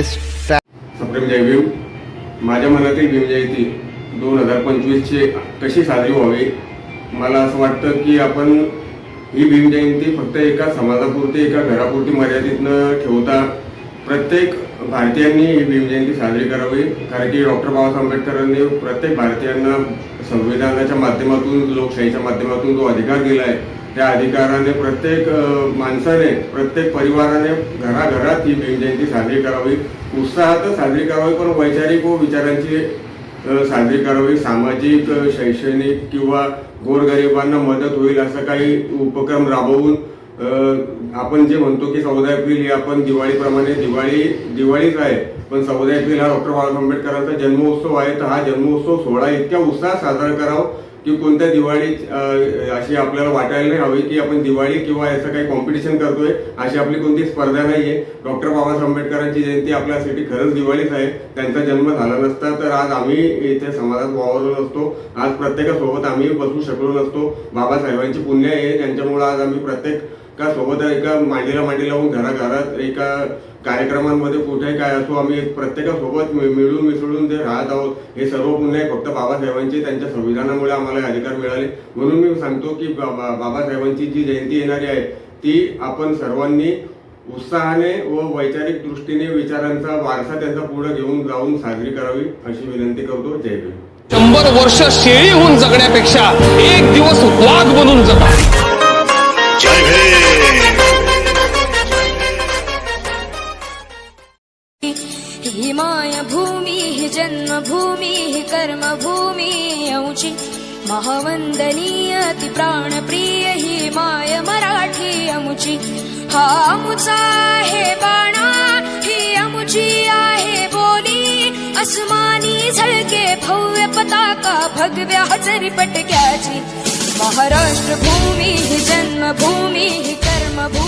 भीम माझ्या मनातील भीमजयंती दोन हजार पंचवीसची कशी साजरी व्हावी? मला असं वाटतं की आपण ही भीमजयंती फक्त एका समाजापुरती एका घरापुरती मर्यादित न ठेवता प्रत्येक भारतीयांनी ही भीमजयंती साजरी करावी. कारण की डॉक्टर बाबासाहेब आंबेडकरांनी प्रत्येक भारतीयांना संविधानाच्या माध्यमातून लोकशाहीच्या माध्यमातून जो अधिकार दिला आहे त्या अधिकाराने प्रत्येक माणसाने प्रत्येक परिवाराने घराघरात ही भीमजयंती साजरी करावी. उत्साहातच साजरी करावी पण वैचारिक व विचारांची साजरी करावी. सामाजिक शैक्षणिक किंवा गोरगरिबांना मदत होईल असं काही उपक्रम राबवून आपण जे म्हणतो की चौदा एप्रिल ही आपण दिवाळीप्रमाणे दिवाळी दिवाळीच आहे. पण चौदा एप्रिल हा डॉक्टर बाबासाहेब आंबेडकरांचा जन्मोत्सव आहे. तर हा जन्मोत्सव सोहळा इतक्या उत्साहात साजरा करावा. की कोणत्या दिवाळी अशी आपल्याला वाटायला नाही हवी की आपण दिवाळी किंवा याचं काही कॉम्पिटिशन करतोय अशी आपली कोणती स्पर्धा नाहीये. डॉक्टर बाबासाहेब आंबेडकरांची जयंती आपल्यासाठी खरंच दिवाळीच आहे. त्यांचा जन्म झाला नसता तर आज आम्ही इथे समाजात वावरलो नसतो. आज प्रत्येकासोबत आम्ही बसू शकलो नसतो. बाबासाहेबांची पुण्य आहे. त्यांच्यामुळे आज आम्ही प्रत्येक का सोबत एका मांडीला मांडी लावून घराघरात एका कार्यक्रमांमध्ये कुठे काय असो आम्ही प्रत्येकासोबत मिळून मिसळून जे राहत आहोत हे सर्व पुन्हा फक्त बाबासाहेबांची त्यांच्या संविधानामुळे आम्हाला अधिकार मिळाले. म्हणून मी सांगतो की बाबा बाबासाहेबांची जी जयंती येणारी आहे ती आपण सर्वांनी उत्साहाने व वैचारिक दृष्टीने विचारांचा वारसा त्यांचा पुढे घेऊन जाऊन साजरी करावी अशी विनंती करतो. जय भीम. शंभर वर्ष शेळी होऊन जगण्यापेक्षा एक दिवस वाघ बनून जगा. ही मायभूमी ही जन्मभूमी ही कर्मभूमी औची महावंदनीय ती प्राणप्रिय ही माय मराठी अमुची हा अमुचा आहे बाणा ही अमुची आहे बोली अस्मानी झळके भव्य पताका भगव्या हजरी पटक्याची। महाराष्ट्र भूमी ही जन्मभूमी ही कर्मभूमी